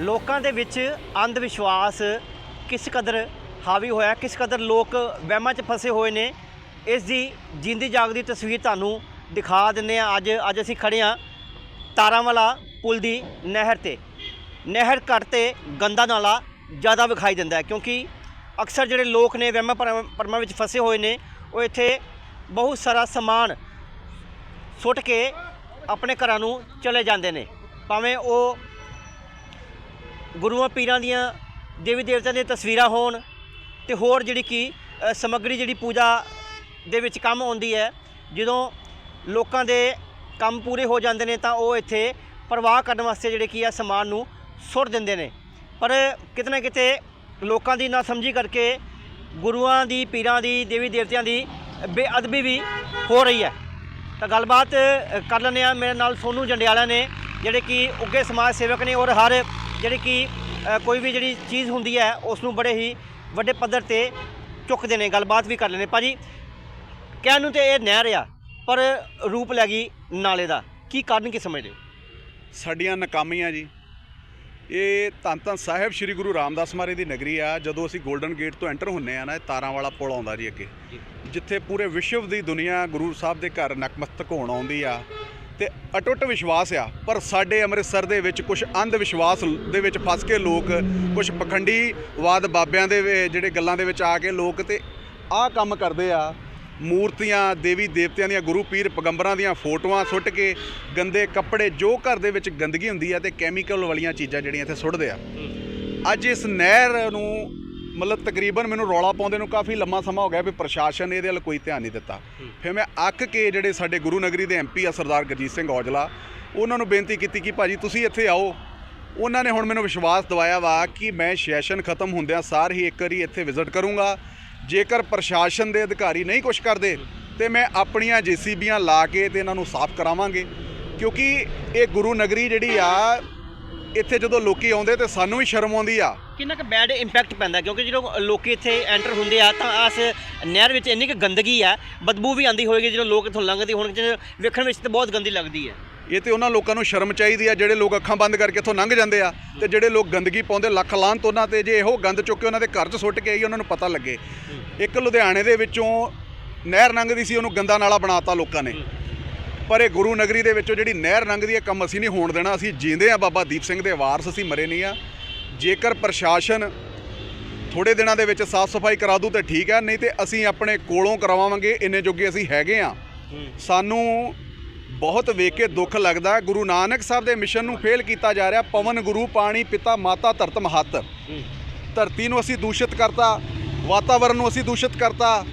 ਲੋਕਾਂ ਦੇ ਵਿੱਚ ਅੰਧ ਵਿਸ਼ਵਾਸ ਕਿਸ ਕਦਰ ਹਾਵੀ ਹੋਇਆ, ਕਿਸ ਕਦਰ ਲੋਕ ਵਹਿਮਾਂ 'ਚ ਫਸੇ ਹੋਏ ਨੇ, ਇਸ ਦੀ ਜਿੰਦੀ ਜਾਗਦੀ ਤਸਵੀਰ ਤੁਹਾਨੂੰ ਦਿਖਾ ਦਿੰਨੇ ਆ ਅੱਜ ਅੱਜ ਅਸੀਂ ਖੜੇ ਆ ਤਾਰਾਂਵਾਲਾ ਪੁਲ ਦੀ ਨਹਿਰ ਤੇ। ਨਹਿਰ ਘੱਟ ਤੇ ਗੰਦਾ ਨਾਲਾ ਜ਼ਿਆਦਾ ਵਿਖਾਈ ਦਿੰਦਾ ਹੈ ਕਿਉਂਕਿ ਅਕਸਰ ਜਿਹੜੇ ਲੋਕ ਨੇ ਵਹਿਮਾਂ ਭਰਮ- ਭਰਮਾਂ ਵਿੱਚ ਫਸੇ ਹੋਏ ਨੇ, ਉਹ ਇੱਥੇ ਬਹੁਤ ਸਾਰਾ ਸਮਾਨ ਸੁੱਟ ਕੇ ਆਪਣੇ ਘਰਾਂ ਨੂੰ ਚਲੇ ਜਾਂਦੇ ਨੇ। ਭਾਵੇਂ ਉਹ ਗੁਰੂਆਂ ਪੀਰਾਂ ਦੀਆਂ ਦੇਵੀ ਦੇਵਤਿਆਂ ਦੀਆਂ ਤਸਵੀਰਾਂ ਹੋਣ ਤੇ ਹੋਰ ਜਿਹੜੀ ਕਿ ਸਮੱਗਰੀ ਜਿਹੜੀ ਪੂਜਾ ਦੇ ਵਿੱਚ ਕੰਮ ਆਉਂਦੀ ਹੈ, ਜਦੋਂ ਲੋਕਾਂ ਦੇ ਕੰਮ ਪੂਰੇ ਹੋ ਜਾਂਦੇ ਨੇ ਤਾਂ ਉਹ ਇੱਥੇ ਪ੍ਰਵਾਹ ਕਰਨ ਵਾਸਤੇ ਜਿਹੜੇ ਕੀ ਆ ਸਮਾਨ ਨੂੰ ਸੁੱਟ ਦਿੰਦੇ ਨੇ। ਪਰ ਕਿਤੇ ਨਾ ਕਿਤੇ ਲੋਕਾਂ ਦੀ ਨਾ ਸਮਝੀ ਕਰਕੇ ਗੁਰੂਆਂ ਦੀ, ਪੀਰਾਂ ਦੀ, ਦੇਵੀ ਦੇਵਤਿਆਂ ਦੀ ਬੇਅਦਬੀ ਵੀ ਹੋ ਰਹੀ ਹੈ। ਤਾਂ ਗੱਲਬਾਤ ਕਰ ਲੈਂਦੇ ਆ ਮੇਰੇ ਨਾਲ ਸੋਨੂ ਜੰਡਿਆਲਾ ਨੇ, ਜਿਹੜੇ ਕਿ ਉੱਗੇ ਸਮਾਜ ਸੇਵਕ ਨੇ ਔਰ ਹਰ ਜਿਹੜੀ ਕਿ ਕੋਈ ਵੀ ਜਿਹੜੀ ਚੀਜ਼ ਹੁੰਦੀ ਹੈ ਉਸ ਨੂੰ ਬੜੇ ਹੀ ਵੱਡੇ ਪੱਧਰ ਤੇ ਚੁੱਕਦੇ ਨੇ। ਗੱਲਬਾਤ ਵੀ ਕਰ ਲੈਂਦੇ ਭਾਜੀ, ਕਹਿਣ ਨੂੰ ਤੇ ਇਹ ਨਹਿਰ ਆ, ਪਰ ਰੂਪ ਲੈ ਗਈ ਨਾਲੇ ਦਾ। ਕੀ ਕਾਰਨ ਕੀ ਸਮਝਦੇ ਹੋ? ਸਾਡੀਆਂ ਨਾਕਾਮੀਆਂ ਜੀ। ਇਹ ਧੰਨ ਧੰਨ ਸਾਹਿਬ ਸ੍ਰੀ ਗੁਰੂ ਰਾਮਦਾਸ ਮਹਾਰਾਜ ਦੀ ਨਗਰੀ ਆ ਜਦੋਂ ਅਸੀਂ 골ਡਨ ਗੇਟ ਤੋਂ ਐਂਟਰ ਹੁੰਨੇ ਆ ਨਾ ਇਹ ਤਾਰਾਂ ਵਾਲਾ ਪੁਲ ਆਉਂਦਾ ਜੀ ਅੱਗੇ। ਜਿੱਥੇ ਪੂਰੇ ਵਿਸ਼ਵ ਦੀ ਦੁਨੀਆ ਗੁਰੂ ਸਾਹਿਬ ਦੇ ਘਰ ਨਕਮਸਤਕ ਹੋਣ ਆਉਂਦੀ ਆ। ਤੇ ਅਟੁੱਟ ਵਿਸ਼ਵਾਸ ਆ ਪਰ ਸਾਡੇ ਅੰਮ੍ਰਿਤਸਰ ਦੇ ਵਿੱਚ ਕੁਝ ਅੰਧ ਵਿਸ਼ਵਾਸ ਦੇ ਵਿੱਚ ਫਸ ਕੇ ਲੋਕ ਕੁਝ ਪਖੰਡੀਵਾਦ ਬਾਬਿਆਂ ਦੇ ਜਿਹੜੇ ਗੱਲਾਂ ਦੇ ਵਿੱਚ ਆ ਕੇ ਲੋਕ ਤੇ ਆਹ ਕੰਮ ਕਰਦੇ ਆ। ਮੂਰਤੀਆਂ, ਦੇਵੀ ਦੇਵਤਿਆਂ ਦੀਆਂ, ਗੁਰੂ ਪੀਰ ਪੈਗੰਬਰਾਂ ਦੀਆਂ ਫੋਟੋਆਂ ਸੁੱਟ ਕੇ ਗੰਦੇ ਕੱਪੜੇ ਜੋ ਘਰ ਦੇ ਵਿੱਚ ਗੰਦਗੀ ਹੁੰਦੀ ਆ ਤੇ ਕੈਮੀਕਲ ਵਾਲੀਆਂ ਚੀਜ਼ਾਂ ਜਿਹੜੀਆਂ ਇੱਥੇ ਸੁੱਟਦੇ ਆ। ਅੱਜ ਇਸ ਨਹਿਰ ਨੂੰ ਮਤਲਬ ਤਕਰੀਬਨ ਮੈਨੂੰ ਰੌਲਾ ਪਾਉਂਦੇ ਨੂੰ ਕਾਫੀ ਲੰਮਾ ਸਮਾਂ ਹੋ ਗਿਆ ਵੀ ਪ੍ਰਸ਼ਾਸਨ ਇਹਦੇ ਵੱਲ ਕੋਈ ਧਿਆਨ ਨਹੀਂ ਦਿੱਤਾ। ਫਿਰ ਮੈਂ ਅੱਕ ਕੇ ਜਿਹੜੇ ਸਾਡੇ ਗੁਰੂ ਨਗਰੀ ਦੇ ਐਮਪੀ ਆ ਸਰਦਾਰ ਗੁਰਜੀਤ ਸਿੰਘ ਔਜਲਾ, ਉਹਨਾਂ ਨੂੰ ਬੇਨਤੀ ਕੀਤੀ ਕਿ ਭਾਜੀ ਤੁਸੀਂ ਇੱਥੇ ਆਓ। ਉਹਨਾਂ ਨੇ ਹੁਣ ਮੈਨੂੰ ਵਿਸ਼ਵਾਸ ਦਿਵਾਇਆ ਵਾ ਕਿ ਮੈਂ ਸੈਸ਼ਨ ਖਤਮ ਹੁੰਦਿਆਂ ਸਾਰ ਹੀ ਇੱਕ ਵਾਰੀ ਇੱਥੇ ਵਿਜ਼ਿਟ ਕਰੂੰਗਾ। ਜੇਕਰ ਪ੍ਰਸ਼ਾਸਨ ਦੇ ਅਧਿਕਾਰੀ ਨਹੀਂ ਕੁਝ ਕਰਦੇ, ਤੇ ਮੈਂ ਆਪਣੀਆਂ ਜੀਸੀਬੀਆਂ ਲਾ ਕੇ ਤੇ ਇਹਨਾਂ ਨੂੰ ਸਾਫ਼ ਕਰਾਵਾਂਗੇ। ਕਿਉਂਕਿ ਇਹ ਗੁਰੂ ਨਗਰੀ ਜਿਹੜੀ ਆ, ਇੱਥੇ ਜਦੋਂ ਲੋਕੀ ਆਉਂਦੇ ਤੇ ਸਾਨੂੰ ਵੀ ਸ਼ਰਮ ਆਉਂਦੀ ਆ। ਕਿੰਨਾ ਕੁ ਬੈਡ ਇੰਪੈਕਟ ਪੈਂਦਾ? ਕਿਉਂਕਿ ਜਦੋਂ ਲੋਕੀ ਇੱਥੇ ਐਂਟਰ ਹੁੰਦੇ ਆ, ਤਾਂ ਆਸ ਨਹਿਰ ਵਿੱਚ ਇੰਨੀ ਕੁ ਗੰਦਗੀ ਆ, ਬਦਬੂ ਵੀ ਆਂਦੀ ਹੋਏਗੀ ਜਦੋਂ ਲੋਕ ਇੱਥੋਂ ਲੰਘਦੇ ਹੋਣਗੇ ਵੇਖਣ ਵਿੱਚ ਤਾਂ ਬਹੁਤ ਗੰਦੀ ਲੱਗਦੀ ਹੈ। ਇਹ ਤੇ ਉਹਨਾਂ ਲੋਕਾਂ ਨੂੰ ਸ਼ਰਮ ਚਾਹੀਦੀ ਆ ਜਿਹੜੇ ਲੋਕ ਅੱਖਾਂ ਬੰਦ ਕਰਕੇ ਇੱਥੋਂ ਲੰਘ ਜਾਂਦੇ ਆ ਤੇ ਜਿਹੜੇ ਲੋਕ ਗੰਦਗੀ ਪਾਉਂਦੇ ਲੱਖ ਲਾਹਨਤ ਉਹਨਾਂ ਤੇ ਜੇ ਇਹੋ ਗੰਦ ਚੁੱਕ ਕੇ ਉਹਨਾਂ ਦੇ ਘਰ 'ਚ ਸੁੱਟ ਕੇ ਆਈ ਉਹਨਾਂ ਨੂੰ ਪਤਾ ਲੱਗੇ। ਇੱਕ ਲੁਧਿਆਣੇ ਦੇ ਵਿੱਚੋਂ ਨਹਿਰ ਲੰਘਦੀ ਸੀ ਉਹਨੂੰ ਗੰਦਾ ਨਾਲਾ ਬਣਾਤਾ ਲੋਕਾਂ ਨੇ। ਪਰ ਇਹ ਗੁਰੂ ਨਗਰੀ ਦੇ ਵਿੱਚੋਂ ਜਿਹੜੀ ਨਹਿਰ ਲੰਘਦੀ ਹੈ ਕੰਮ ਅਸੀਂ ਨਹੀਂ ਹੋਣ ਦੇਣਾ ਅਸੀਂ ਜੀਂਦੇ ਆ ਬਾਬਾ ਦੀਪ ਸਿੰਘ ਦੇ ਵਾਰਸ ਅਸੀਂ ਮਰੇ ਨਹੀਂ ਆ। ਜੇਕਰ ਪ੍ਰਸ਼ਾਸਨ ਥੋੜੇ ਦਿਨਾਂ ਦੇ ਵਿੱਚ ਸਾਫ਼ ਸਫ਼ਾਈ ਕਰਾ ਦੂ ਤੇ ਠੀਕ ਹੈ ਨਹੀਂ ਤੇ ਅਸੀਂ ਆਪਣੇ ਕੋਲੋਂ ਕਰਵਾਵਾਂਗੇ ਇੰਨੇ ਜੋਗੇ ਅਸੀਂ ਹੈਗੇ ਆ। ਸਾਨੂੰ ਬਹੁਤ ਵੇਖ ਕੇ ਦੁੱਖ ਲੱਗਦਾ ਗੁਰੂ ਨਾਨਕ ਸਾਹਿਬ ਦੇ ਮਿਸ਼ਨ ਨੂੰ ਫੇਲ ਕੀਤਾ ਜਾ ਰਿਹਾ। ਪਵਨ ਗੁਰੂ ਪਾਣੀ ਪਿਤਾ ਮਾਤਾ ਧਰਤ ਮਹੱਤ। ਧਰਤੀ ਨੂੰ ਅਸੀਂ ਦੂਸ਼ਿਤ ਕਰਤਾ ਵਾਤਾਵਰਣ ਨੂੰ ਅਸੀਂ ਦੂਸ਼ਿਤ ਕਰਤਾ।